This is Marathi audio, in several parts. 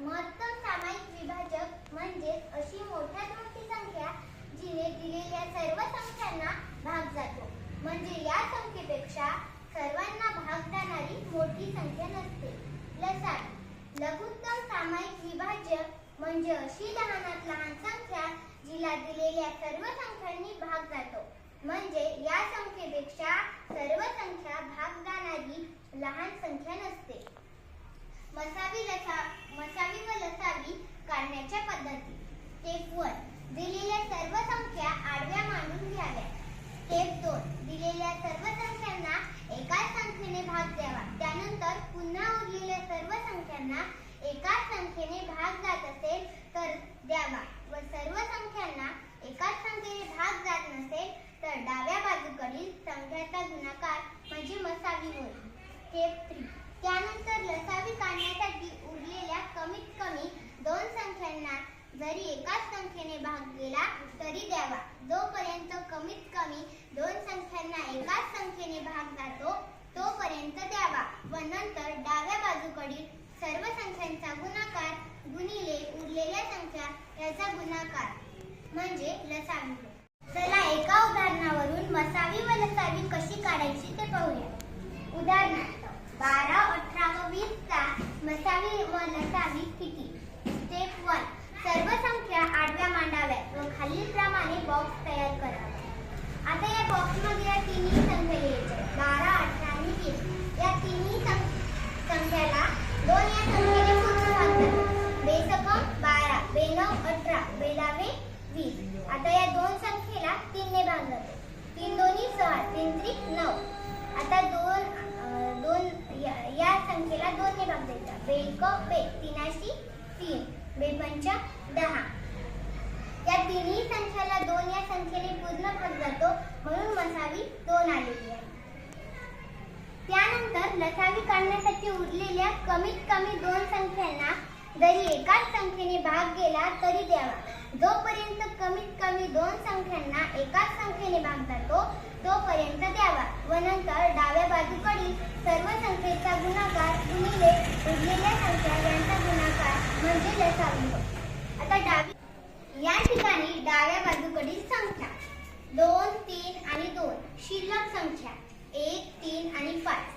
महत्तम सामायिक विभाजक म्हणजे अशी मोठ्यात मोठी संख्या जिने दिलेल्या सर्व संख्यांना भाग जातो. म्हणजे या संख्येपेक्षा सर्वांना भाग जाणारी मोठी संख्या नसते. लसाड. लघुत्तम सामायिक विभाजक म्हणजे अशी लहानात लहान संख्या जिला दिलेल्या सर्व संख्यांनी भाग जातो. म्हणजे या संख्येपेक्षा सर्व संख्या भाग जाणारी लहान संख्या नसते. मसावी लसा मसावी व लसावी काढण्याच्या पद्धती. स्टेप वन दिलेल्या सर्व संख्या आडव्या मांडून घ्याव्या. स्टेप दोन दिलेल्या सर्व संख्यांना एकाच संख्येने भाग द्यावा. त्यानंतर पुन्हा उरलेल्या सर्व संख्यांना एकाच संख्येने भाग जात असेल तर द्यावा व सर्व संख्या एकाच संख्येने भाग जात नसेल तर डाव्या बाजूकडील संख्याचा गुणाकार म्हणजे मसावी होईल स्टेप थ्री त्यानंतर लसावी काढण्यासाठी उरलेल्या कमीत कमी दोन संख्यांना जरी एकाच संख्येने भाग गेला तरी द्यावा. जोपर्यंत कमीत कमी दोन संख्यांना एकाच संख्येने भाग जातो तोपर्यंत द्यावा व नंतर डाव्या बाजूकडील सर्व संख्यांचा गुणाकार गुणिले उरलेल्या संख्या याचा गुणाकार. म्हणजे लसावी चला एका उदाहरणावरून मसावी व लसावी कशी काढायची ते पाहूया. उदाहरणार्थ बारा अठरा व वीसचा मसावी व लसावी किती? स्टेप वन सर्व संख्या आडव्या मांडाव्यात. व खालीलप्रमाणे बॉक्स तयार करावा. आता या बॉक्समध्ये या तिन्ही संख्या लिहायच्या बारा अठरा आणि वीस या तिन्ही संख्याला दोन या संख्येने भागतात. बेसकम बारा बेनव अठरा बेदावे वीस. आता या दोन संख्येला तीनने भाग जातो तीन दोन्ही सहा तीन त्रिक नऊ. आता दोन दोन या, या संख्येला दोनने भाग द्यायचा बेक बे तीनाशी तीन. बेपंच दहा या तिन्ही संख्याला दोन या संख्येने पूर्ण भाग जातो म्हणून मसावी दोन आलेली आहे त्यानंतर लसावी काढण्यासाठी उरलेल्या कमीत कमी दोन संख्यांना जरी एकाच संख्येने भाग गेला तरी द्यावा. जोपर्यंत कमीत कमी दोन संख्यांना एकाच संख्येने भाग जातो तोपर्यंत द्यावा. व नंतर डाव्या बाजूकडील सर्व संख्येचा गुणाकार गुणिले उरलेल्या संख्या यांचा गुणाकार म्हणजे लसावी आता डावी या ठिकाणी डाव्या बाजूकडील संख्या. दोन तीन आणि दोन. शिल्लक संख्या. एक तीन आणि पाच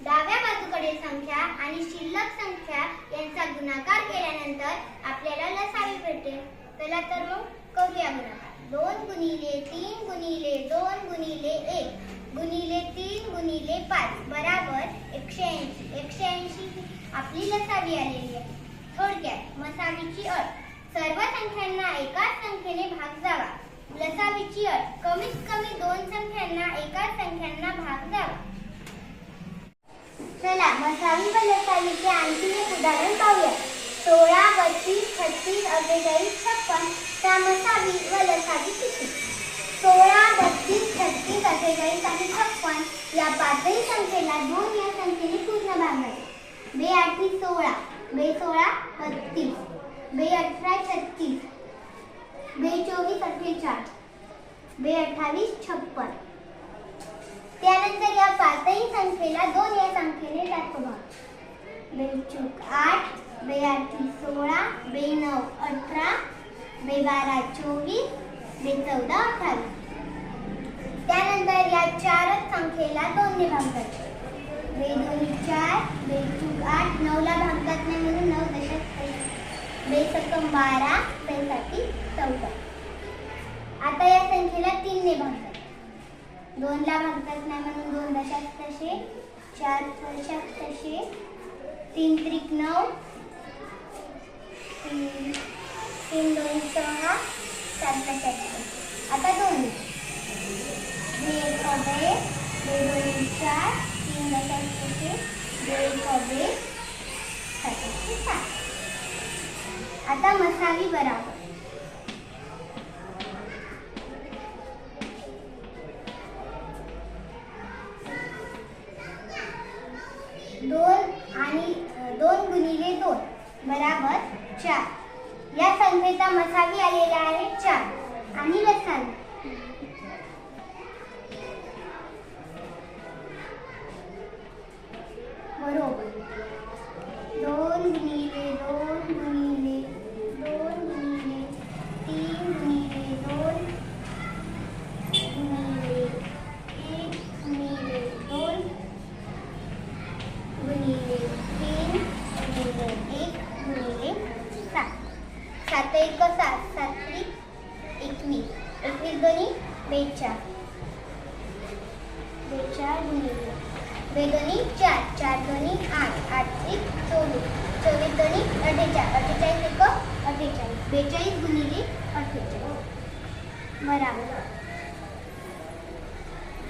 डाव्या बाजूकडील संख्या आणि शिल्लक संख्या यांचा गुणाकार केल्यानंतर आपल्याला लसावी भेटेल चला तर मग करूया गुणाकार दोन गुणिले तीन गुणिले दोन गुणिले एक गुणिले तीन गुणिले पाच. बराबर एकशे ऐंशी. एकशे ऐंशी आपली लसावी आलेली आहे. थोडक्यात मसावीची अट. सर्व संख्यांना एकाच संख्येने भाग जावा. लसावीची अट कमीत कमी दोन संख्यांना एकाच संख्यांना भाग जावा. चला मसावी व लसावीचे आणखी एक उदाहरण पाहूया. सोळा बत्तीस छत्तीस अठ्ठेचाळीस छप्पन त्या मसावी व लसावी किती? सोळा बत्तीस छत्तीस अठ्ठेचाळीस आणि छप्पन या पाचही संख्येला दोन या संख्येने पूर्ण भागायचे बे आठवी सोळा बे सोळा बत्तीस बे अठरा छत्तीस बे चोवीस अठ्ठेचाळीस बे अठ्ठावीस छप्पन. त्यानंतर या पाचही संख्येला दोन या संख्येने दाखवा. बेचूक आठ बेआठी सोळा बे नऊ अठरा बे बारा चोवीस बे चौदा अठ्ठावीस. त्यानंतर या चारच संख्येला दोनने भागतात. बे दोन चार बेचूक आठ नऊला भागतात नाही म्हणून नऊ दशक बे सकम बारा बेसाठी चौदा. आता या संख्येला तीनने भागतात. दोनला भागतात नाही म्हणून दोन दशात तसे चार दशात तसे तीन त्रिक नऊ तीन तीन दोन सहा सात दशात आता दोन. बे एक दोन चार तीन दशात तसे बे एक बे सात. आता मसाली बराबर दोन आणि दोन गुणिले दोन बराबर चार. या संख्येचा मसावी आलेला आहे चार. आणि लसावी एक सात सात्विक एकवीस एकवीस दोन्ही बेचार बेचाळ गुणिले चार. चार दोन्ही आठ. आठ चोवीस. चोवीस दोन्ही अठ्ठेचाळीस. अठ्ठेचाळीस एक अठ्ठेचाळीस. बेचाळीस गुणिले अठ्ठेचाळीस. बराबर.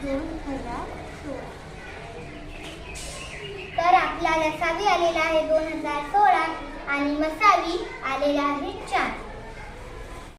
दोन हजार सोळा. तर आपला लसावी आलेला आहे दोन हजार सोळा आणि मसावी आलेला आहे चार.